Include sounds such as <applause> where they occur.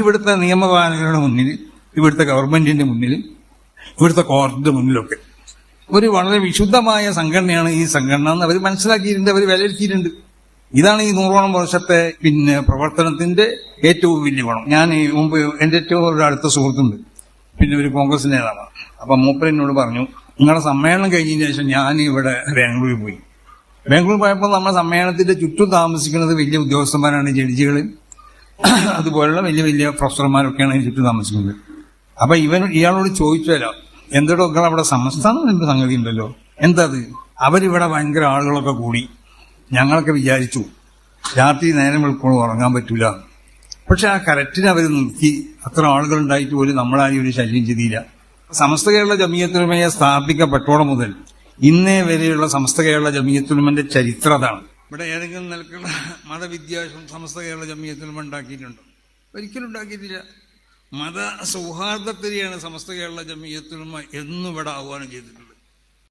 ഇവിടുത്തെ നിയമപാലകരുടെ മുന്നിൽ ഇവിടുത്തെ ഗവൺമെന്റിന്റെ മുന്നിൽ ഇവിടുത്തെ കോടതിയുടെ മുന്നിലൊക്കെ. ഒരു വളരെ വിശുദ്ധമായ സംഘടനയാണ് ഈ സംഘടന എന്ന് അവർ മനസ്സിലാക്കിയിട്ടുണ്ട് അവർ വിലയിരുത്തിയിട്ടുണ്ട്. ഇതാണ് ഈ നൂറോളം വർഷത്തെ പിന്നെ പ്രവർത്തനത്തിന്റെ ഏറ്റവും വലിയ ഗുണം. ഞാൻ ഈ മുമ്പ് എന്റെ ഏറ്റവും ഒരു അടുത്ത സുഹൃത്തുണ്ട് പിന്നെ ഒരു കോൺഗ്രസ് നേതാവാണ്. അപ്പൊ മൂപ്പർ എന്നോട് പറഞ്ഞു നിങ്ങളുടെ സമ്മേളനം കഴിഞ്ഞതിന് ശേഷം ഞാൻ ഇവിടെ ബാംഗ്ലൂരിൽ പോയി. ബാംഗ്ലൂർ പോയപ്പോൾ നമ്മുടെ സമ്മേളനത്തിന്റെ ചുറ്റും താമസിക്കുന്നത് വലിയ ഉദ്യോഗസ്ഥന്മാരാണ് ജഡ്ജികൾ <coughs> അതുപോലുള്ള വലിയ വലിയ പ്രൊഫസർമാരൊക്കെയാണ് ചുറ്റും താമസിക്കുന്നത്. അപ്പൊ ഇവൻ ഇയാളോട് ചോദിച്ചല്ലോ എന്തൊക്കെ അവിടെ സംസ്ഥാനം എന്ത് സംഗതി ഉണ്ടല്ലോ? എന്തത്? അവരിവിടെ ഭയങ്കര ആളുകളൊക്കെ കൂടി. ഞങ്ങളൊക്കെ വിചാരിച്ചു രാത്രി നേരം വെളുപ്പോഴും ഉറങ്ങാൻ പറ്റൂല. പക്ഷെ ആ കറക്റ്റിന് അവർ നിർത്തി. അത്ര ആളുകൾ ഉണ്ടായിട്ട് പോലും നമ്മളാരും ഒരു ശല്യം ചെയ്തില്ല. സമസ്ത കേരള ജമീയത്തുലമയെ സ്ഥാപിക്കപ്പെട്ടോളം മുതൽ ഇന്നേ വരെയുള്ള സമസ്ത കേരള ജമീയത്തുലമന്റെ ചരിത്രം അതാണ്. ഇവിടെ ഏതെങ്കിലും നിലക്കുള്ള മതവിദ്യാഭ്യാസം സമസ്ത കേരള ജമീയത്തുലമ ഉണ്ടാക്കിയിട്ടുണ്ടോ? ഒരിക്കലും ഉണ്ടാക്കിയിട്ടില്ല. മത സൗഹാർദ്ദത്തിനെയാണ് സമസ്ത കേരള ജമീയത്തുലമ എന്നും ഇവിടെ ആഹ്വാനം ചെയ്തിട്ടുള്ളത്.